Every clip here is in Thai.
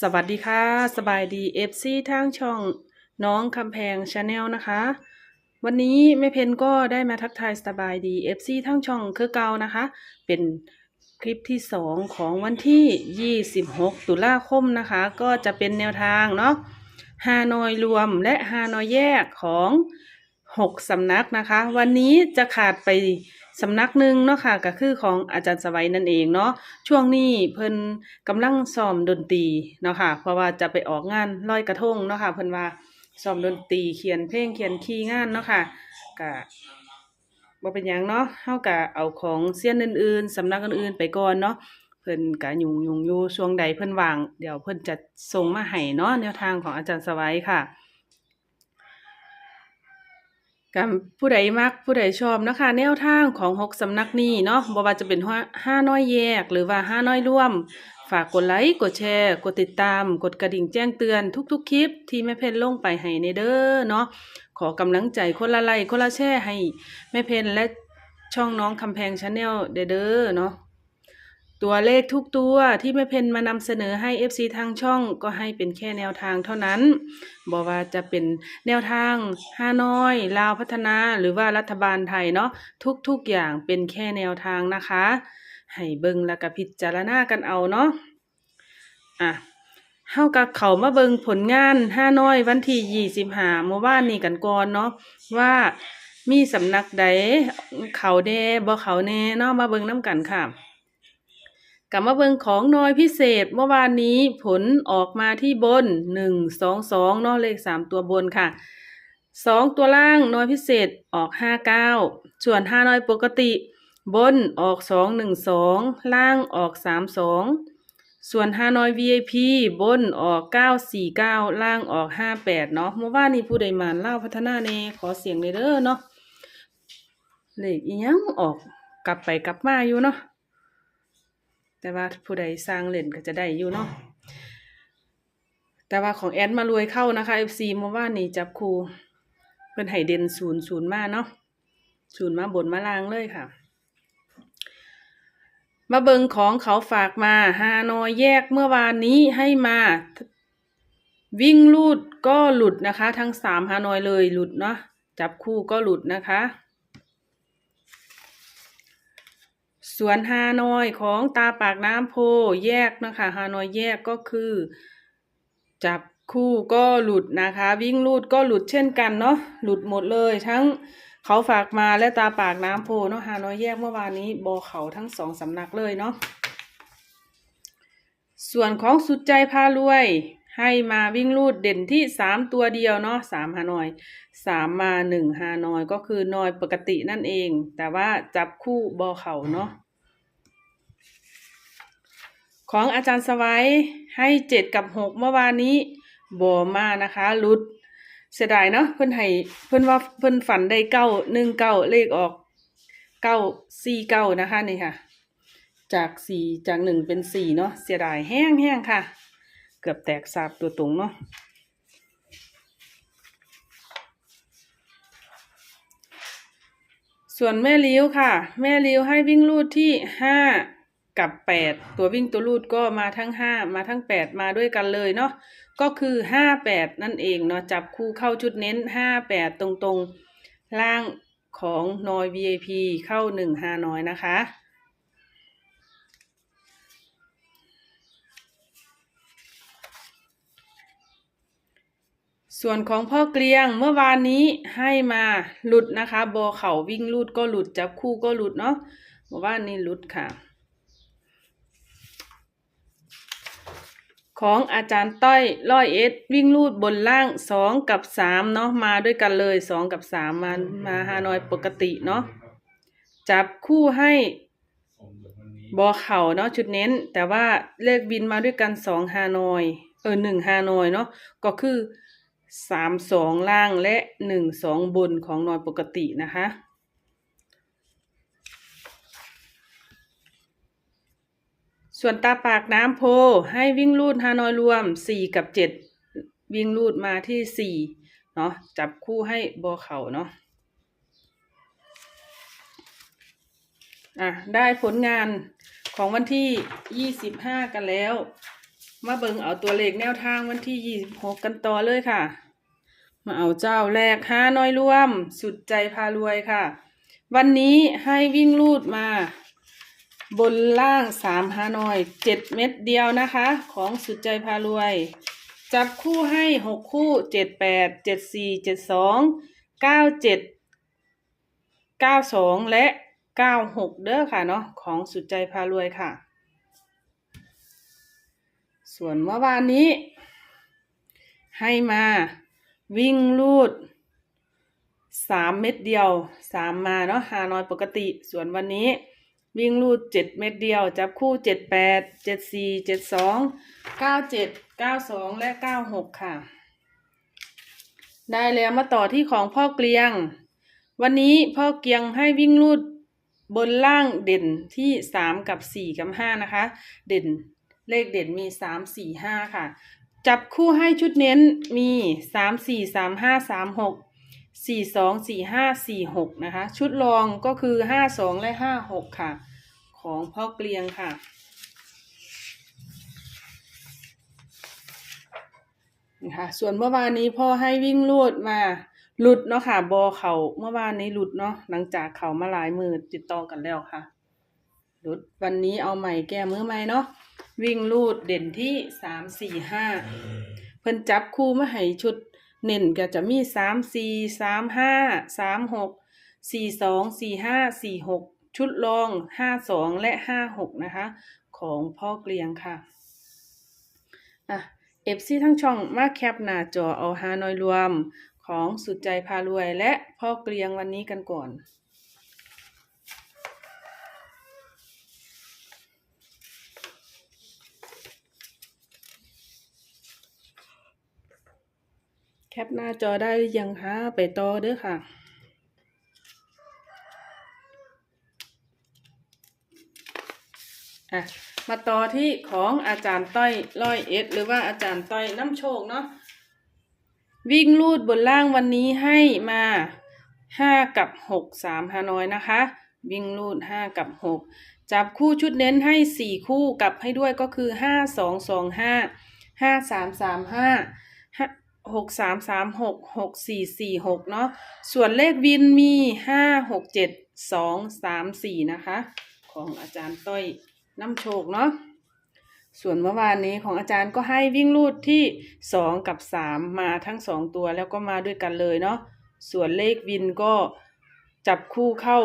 สวัสดีค่ะ สบายดี FC ทางช่องน้องคำแพงชาแนลนะคะ วันนี้แม่เพนก็ได้มาทักทายสบายดี FC ทั้งช่องคือเก่านะคะ เป็นคลิปที่2ของวันที่ 26 ตุลาคมนะคะ ก็จะเป็นแนวทางเนาะฮานอยรวมและฮานอยแยกของ 6สำนักนะคะ วันนี้จะขาดไป สำนักหนึ่งเนาะค่ะก็คือของอาจารย์สวัยนั่นเองเนาะช่วงนี้เพิ่นกำลังซ้อมดนตรีเนาะค่ะเพราะว่าจะไปออกงานลอยกระทงเนาะค่ะเพิ่นว่าซ้อมดนตรีเขียนเพลงเขียนคีย์งานเนาะค่ะก็บ่เป็นหยังเนาะเฮาก็เอาของเซียนอื่นๆสำนักอื่นๆไปก่อนเนาะเพิ่นก็ยุ่งยุ่งอยู่ช่วงใดเพิ่นว่าง เดี๋ยวเพิ่นจะส่งมาให้เนาะแนวทางของอาจารย์สวัยค่ะ กับผู้ใดมักผู้ใดชอบนะคะ แนวทางของหกสำนักนี้เนาะบ่ว่าจะเป็นห้าน้อยแยก หรือว่าห้าน้อยร่วม ฝากกดไลค์กดแชร์ กดติดตาม กดกระดิ่งแจ้งเตือนทุกๆ คลิปที่แม่เพนลงไปให้ในเด้อเนาะขอกำลังใจคนละไลค์คนละแชร์ให้แม่เพนและช่องน้องคำแพงชาแนลเด้อเนาะ ตัวเลขทุกตัวที่แม่เพนมานำเสนอให้ FC ทางช่องก็ให้เป็นแค่แนวทางเท่านั้นบอกว่าจะเป็นแนวทางฮานอยลาวพัฒนาหรือว่ารัฐบาลไทยเนาะทุกๆอย่างเป็นแค่แนวทางนะคะ ให้เบิงแล้วก็พิจารณากันเอาเนาะอะเฮากับเขามาเบิงผลงานฮานอยวันที่25เมื่อวานนี้กันก่อนเนาะว่ามีสำนักใดเขาแน่บ่เขาแน่เนาะมาเบิงนํกันค่ะ กลับมาเบิงของน้อยพิเศษเมื่อวานนี้ผลออกมาที่บนหนึ่งสองสองเนาะเลขสามตัวบนค่ะสองตัวล่างน้อยพิเศษออกห้าเก้าส่วนห้าน้อยปกติ บนออกสองหนึ่งสองล่างออกสามสองส่วนห้าน้อย VIP บนออกเก้าสี่เก้าล่างออกห้าแปดเนาะเมื่อวานนี้ผู้ใดมาเล่าพัฒนาเนขอเสียงเลยเด้อเนาะเลขอีหยังออกกลับไปกลับมาอยู่เนาะ แต่ว่าผู้ใดสร้างเล่นก็จะได้อยู่เนาะแต่ว่าของแอดมารวยเข้านะคะ FC เมื่อวานนี้จับครูเพิ่นให้เด่นศูนย์ศูนย์มาเนาะศูนย์มาบนมาลางเลยค่ะ มาเบิงของเขาฝากมาฮานอยแยกเมื่อวานนี้ให้มา วิ่งลูดก็หลุดนะคะ ทั้งสามฮานอยเลยหลุดเนาะจับคู่ก็หลุดนะคะ ส่วนฮานอยของตาปากน้ำโพแยกนะคะฮานอยแยกก็คือ จับคู่ก็หลุดนะคะ วิ่งลูดก็หลุดเช่นกันเนาะหลุดหมดเลยทั้งเขาฝากมาและตาปากน้ำโพเนาะฮานอยแยกเมื่อวานนี้บอเขาทั้งสองสำนักเลยเนาะส่วนของสุดใจพารวย ให้มาวิ่งลูดเด่นที่สามตัวเดียวเนาะสามฮานอยสามมาหนึ่งฮานอยก็คือนอยปกตินั่นเอง แต่ว่าจับคู่บอเขาเนาะ ของอาจารย์สวัยให้เจ็ดกับหกเมื่อวานนี้บอมานะคะลุดเสียดายเนาะเพิ่นให้เพิ่นว่าเพิ่นฝันได้เก้าหนึ่งเก้าเลขออกเก้าสี่เก้านะคะนี่ค่ะ จากสี่จากหนึ่งเป็นสี่เนาะเสียดายแห้งแห้งค่ะ เกือบแตกสาบตัวตรงเนาะส่วนแม่ลิ้วค่ะ แม่ลิ้วให้วิ่งลูดที่ห้า กับแปดตัววิ่งตัวลูดก็มาทั้งห้ามาทั้งแปดมาด้วยกันเลยเนาะก็คือห้าแปดนั่นเองเนาะจับคู่เข้าชุดเน้นห้าแปดตรงๆ ล่างของนอย VIP เข้าหนึ่งห้าน้อยนะคะส่วนของพ่อเกลียงเมื่อวานนี้ให้มาหลุดนะคะ บอเข่าวิ่งลูดก็หลุดจับคู่ก็หลุดเนาะเมื่อวานนี้หลุดค่ะ ของอาจารย์ต้อยร้อยเอ็ดวิ่งลูดบนล่างสองกับสามเนาะมาด้วยกันเลยสองกับสามมามาฮานอยปกติเนาะจับคู่ให้บอเข่าเนาะชุดเน้น แต่ว่าเลขบินมาด้วยกันสองฮานอย เออหนึ่งฮานอยเนาะก็คือสามสองล่างและหนึ่งสองบนของนอยปกตินะคะ ส่วนตาปากน้ำโพให้วิ่งลูดฮานอยรวมสี่กับเจ็ดวิ่งลูดมาที่สี่เนาะจับคู่ให้บอเขาเนาะอะได้ผลงานของวันที่ยี่สิบห้ากันแล้ว มาเบิงเอาตัวเลขแนวทางวันที่ 26 กันต่อเลยค่ะ มาเอาเจ้าแรกห้าน้อยร่วม สุดใจพารวยค่ะ วันนี้ให้วิ่งลูดมา บนล่างสามฮานอยเจ็ดเม็ดเดียวนะคะ ของสุดใจพารวย จับคู่ให้หกคู่เจ็ดแปดเจ็ดสี่เจ็ดสองเก้าเจ็ดเก้าสองและเก้าหกเด้อค่ะเนาะของสุดใจพารวยค่ะ ส่วนเมื่อวานนี้ ให้มาวิ่งลูดสามเม็ดเดียวสามมาเนาะฮานอยปกติส่วนวันนี้ วิ่งลูดเจ็ดเม็ดเดียว จับคู่เจ็ดแปดเจ็ดสี่เจ็ดสองเก้าเจ็ดเก้าสองและเก้าหกค่ะ ได้แล้วมาต่อที่ของพ่อเกลียง วันนี้พ่อเกลียงให้วิ่งลูดบนล่างเด่นที่สามกับสี่กับห้านะคะ เด่นเลขเด่นมีสามสี่ห้าค่ะ จับคู่ให้ชุดเน้นมีสามสี่สามห้าสามหก สี่สองสี่ห้าสี่หกนะคะ ชุดรองก็คือห้าสองและห้าหกค่ะ ของพ่อเกลียงค่ะ นะคะ ส่วนเมื่อวานนี้พ่อให้วิ่งลูดมา หลุดเนาะค่ะ บอเขาเมื่อวานนี้หลุดเนาะ หลังจากเขามาหลายมือติดต่อกันแล้วค่ะ หลุดวันนี้เอาใหม่แก้มือใหม่เนาะ วิ่งลูดเด่นที่สามสี่ห้า เพิ่นจับคู่มาให้ชุด เน้นก็จะมีสามสี่สามห้าสามหกสี่สองสี่ห้าสี่หกชุดรองห้าสองและห้าหกนะคะ ของพ่อเกลียงค่ะอะเอฟซีทั้งช่องมาแคปหน้าจอเอาฮานอยรวมของสุดใจพารวยและพ่อเกลียงวันนี้กันก่อน แคปหน้าจอได้ยังคะไปต่อเด้อค่ะ อะ มาต่อที่ของอาจารย์ต้อยร้อยเอ็ดหรือว่าอาจารย์ต้อยน้ำโชคเนาะวิ่งลูดบนล่างวันนี้ให้มาห้ากับหกสามฮานอยนะคะ วิ่งลูดห้ากับหกจับคู่ชุดเน้นให้สี่คู่กลับให้ด้วยก็คือห้าสองสองห้าห้าสามสามห้าห หกสามสามหกหกสี่สี่หกเนาะส่วนเลขวินมีห้าหกเจ็ดสองสามสี่นะคะ ของอาจารย์ต้อยน้ำโชคเนาะส่วนเมื่อวานนี้ของอาจารย์ก็ให้วิ่งลูดที่สองกับสามมาทั้งสองตัวแล้วก็มาด้วยกันเลยเนาะส่วนเลขวินก็จับคู่เข้า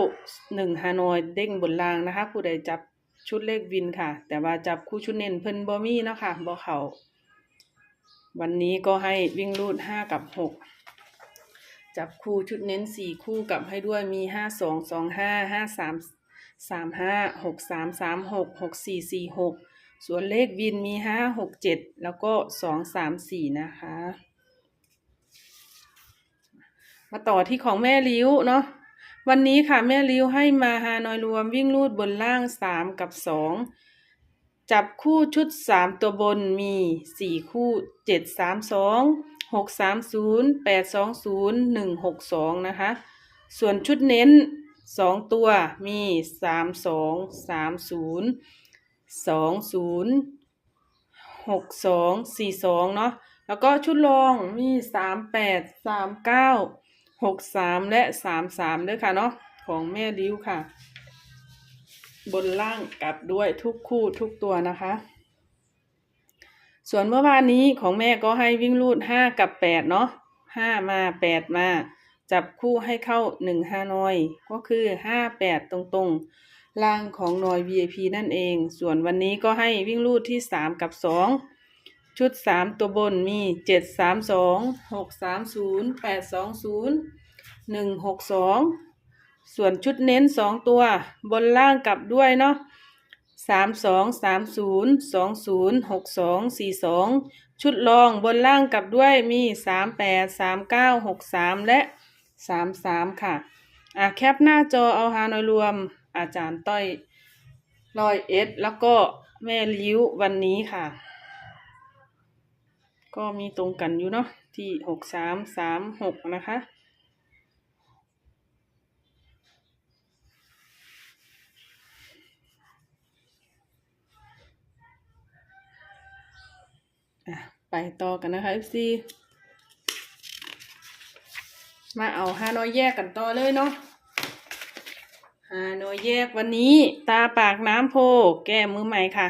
หนึ่งฮานอยเด้งบนรางนะคะ ผู้ใดจับชุดเลขวินค่ะ แต่ว่าจับคู่ชุดเน้นเพิ่นบอมี่เนาะค่ะบอเขา วันนี้ก็ให้วิ่งลูดห้ากับหกจับคู่ชุดเน้นสี่คู่กับให้ด้วยมีห้าสองสองห้าห้าสามสามห้าหกสามสามหกหกสี่สี่หกส่วนเลขวินมีห้าหกเจ็ดแล้วก็สองสามสี่นะคะ มาต่อที่ของแม่ลิ้วเนาะวันนี้ค่ะแม่ลิ้วให้มาฮานอยรวมวิ่งลูดบนล่างสามกับสอง จับคู่ชุดสามตัวบนมีสี่คู่เจ็ดสามสองหกสามศูนย์แปดสองศูนย์หนึ่งหกสองนะคะ ส่วนชุดเน้นสองตัวมีสามสองสามศูนย์สองศูนย์หกสองสี่สองเนาะแล้วก็ชุดรองมีสามแปดสามเก้าหกสามและสามสามด้วยค่ะเนาะของแม่ริ้วค่ะ บนล่างกลับด้วยทุกคู่ทุกตัวนะคะ ส่วนเมื่อวานนี้ของแม่ก็ให้วิ่งรูดห้ากับแปดเนาะห้ามาแปดมา จับคู่ให้เข้าหนึ่งห้านอย ก็คือห้าแปดตรงๆ ล่างของนอย VIP นั่นเอง ส่วนวันนี้ก็ให้วิ่งลูดที่สามกับสองชุดสามตัวบนมีเจ็ดสามสองหกสามศูนย์แปดสองศูนย์หนึ่งหกสอง ส่วนชุดเน้นสองตัว บนล่างกลับด้วยเนาะสามสองสามศูนย์สองศูนย์หกสองสี่สองชุดรองบนล่างกลับด้วยมีสามแปดสามเก้าหกสามและสามสามค่ะอะแคปหน้าจอเอาฮานอยรวมอาจารย์ต้อยรอยเอสแล้วก็แม่ลิ้ววันนี้ค่ะ ก็มีตรงกันอยู่เนาะที่หกสามสามหกนะคะ ไปต่อกันนะคะ FC มาเอาฮานอยแยกกันต่อเลยเนาะฮานอยแยกวันนี้ตาปากน้ำโพ แก้มือใหม่ค่ะ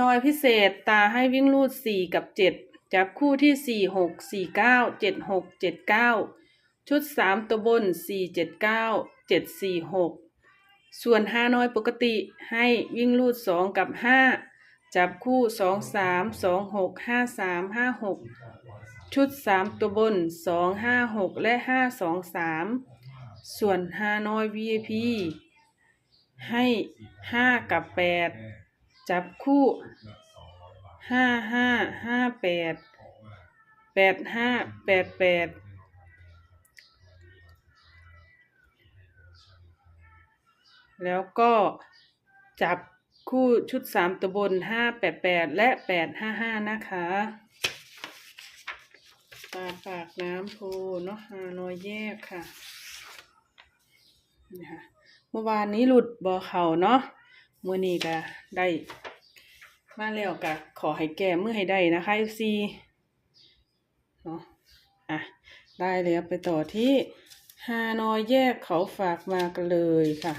นอยพิเศษตาให้วิ่งรูดสี่กับเจ็ดจับคู่ที่สี่หกสี่เก้าเจ็ดหกเจ็ดเก้าชุดสามตัวบนสี่เจ็ดเก้าเจ็ดสี่หกส่วนห้าน้อยปกติให้วิ่งรูดสองกับห้า จับคู่สองสามสองหกห้าสามห้าหกชุดสามตัวบนสองห้าหกและห้าสองสามส่วนห้านอย VIP ให้ห้ากับแปดจับคู่ห้าห้าห้าแปดแปดห้าแปดแปดแล้วก็จับ คู่ชุดสามตัวบนห้าแปดแปดและแปดห้าห้านะคะตาปากน้ำโพเนาะฮานอยแยกค่ะนี่ค่ะเมื่อวานนี้หลุดบ่อเขาเนาะมื่อนี้ก็ได้มาแล้วก็ขอให้แก้มือให้ได้นะคะ FC เนาะอะได้แล้วไปต่อที่ฮานอยแยกเขาฝากมากันเลยค่ะ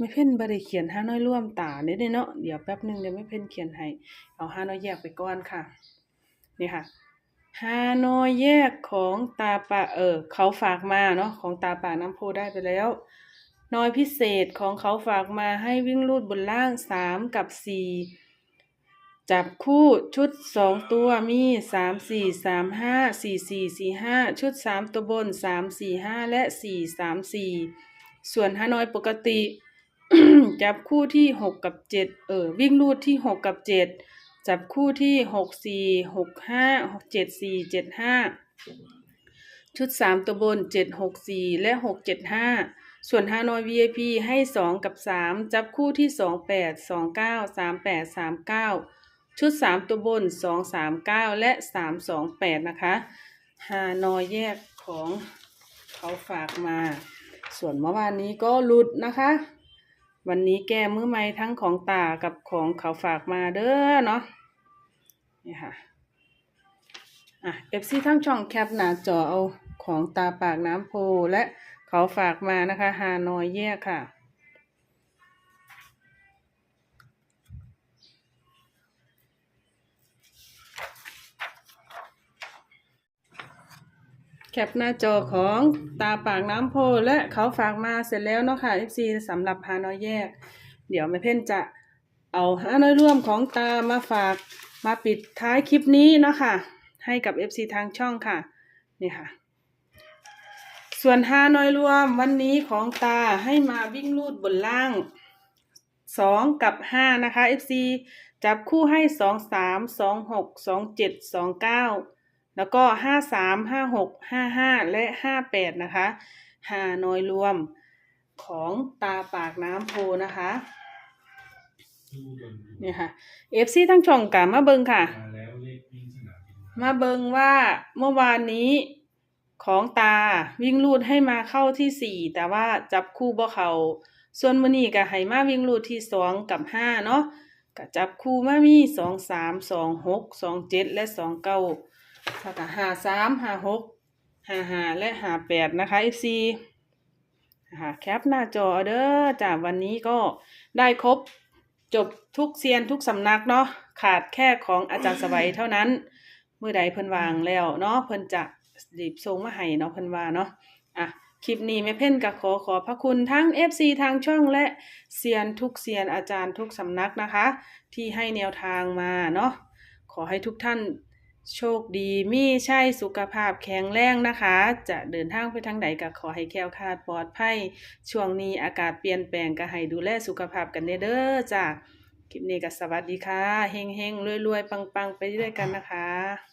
ไม่เพ่นบริเขียนฮาน้อยร่วมตาเนี่ยเนาะเดี๋ยวแป๊บหนึงเดี๋ยวไม่เพ่นเขียนให้เอาฮาน้อยแยกไปก่อนค่ะนี่ค่ะฮาน้อยแยกของตาปาเออเขาฝากมาเนาะของตาป่าน้ำโพได้ไปแล้วน้อยพิเศษของเขาฝากมาให้วิ่งลูดบนล่างสามกับสี่จับคู่ชุดสองตัวมีสามสี่สามห้าสี่สี่สี่ห้าชุดสามตัวบนสามสี่ห้าและสี่สามสี่ส่วนฮาน้อยปกติ จับคู่ที่หกกับเจ็ดเออวิ่งลูดที่หกกับเจ็ดจับคู่ที่หกสี่หกห้าเจ็ดสี่เจ็ดห้าชุดสามตัวบนเจ็ดหกสี่และหกเจ็ดห้าส่วนฮานอย VIP ให้สองกับสามจับคู่ที่สองแปดสองเก้าสามแปดสามเก้าชุดสามตัวบนสองสามเก้าและสามสองแปดนะคะฮานอยแยกของเขาฝากมา ส่วนเมื่อวานนี้ก็หลุดนะคะ วันนี้แก้มือใหม่ทั้งของตากับของเขาฝากมาเด้อเนาะนี่ค่ะอะเอฟซีทั้งช่องแคปหน้าจอเอาของตาปากน้ำโพและเขาฝากมานะคะฮานอยแยกค่ะ แคปหน้าจอของตาปากน้ำโพและเขาฝากมาเสร็จแล้วเนาะค่ะ FC สำหรับพาน้อยแยก เดี๋ยวแม่เพ่นจะเอาฮาน้อยร่วมของตามาฝากมาปิดท้ายคลิปนี้เนาะค่ะ ให้กับ FC ทางช่องค่ะ นี่ค่ะ ส่วนฮาน้อยร่วมวันนี้ของตาให้มาวิ่งลูดบนล่าง 2 กับ 5 นะคะ FC จับคู่ให้ 2 3 2 6 2 7 2 9 แล้วก็ห้าสามห้าหกห้าห้าและห้าแปดนะคะฮานอยรวมของตาปากน้ำโพนะคะเนี่ยค่ะ FC ทั้งช่องกามาเบิงค่ะ มาเบิงว่าเมื่อวานนี้ของตาวิ่งลูดให้มาเข้าที่สี่แต่ว่าจับคู่บ่เขาส่วนมื้อนี้ก็ให้มาวิ่งลูดที่สองกับห้าเนาะก็จับคู่มามีสองสามสองหกสองเจ็ดและสองเก้า แล้วก็ห้าสามห้าหกห้าห้าและห้าแปดนะคะ FC ค่ะแคปหน้าจอเด้อจากวันนี้ก็ได้ครบจบทุกเซียนทุกสำนักเนาะขาดแค่ของอาจารย์สวัยเท่านั้นเมื่อใดเพิ่นวางแล้วเนาะเพิ่นจะรีบส่งมาให้เนาะเพิ่นว่าเนาะอะคลิปนี้แม่เพ่นก็ขอขอบพระคุณทั้ง FC ทางช่องและเซียนทุกเซียนอาจารย์ทุกสำนักนะคะ ที่ให้แนวทางมาเนาะขอให้ทุกท่าน โชคดีมีใช่สุขภาพแข็งแรงนะคะ จะเดินทางไปทางไหนก็ขอให้แค้วคลาดปลอดภัย ช่วงนี้อากาศเปลี่ยนแปลงก็ให้ดูแลสุขภาพกันเด้อจ้ะคลิปนี้ก็สวัสดีค่ะ เฮงเฮงรวยรวยปังปังไปด้วยกันนะคะ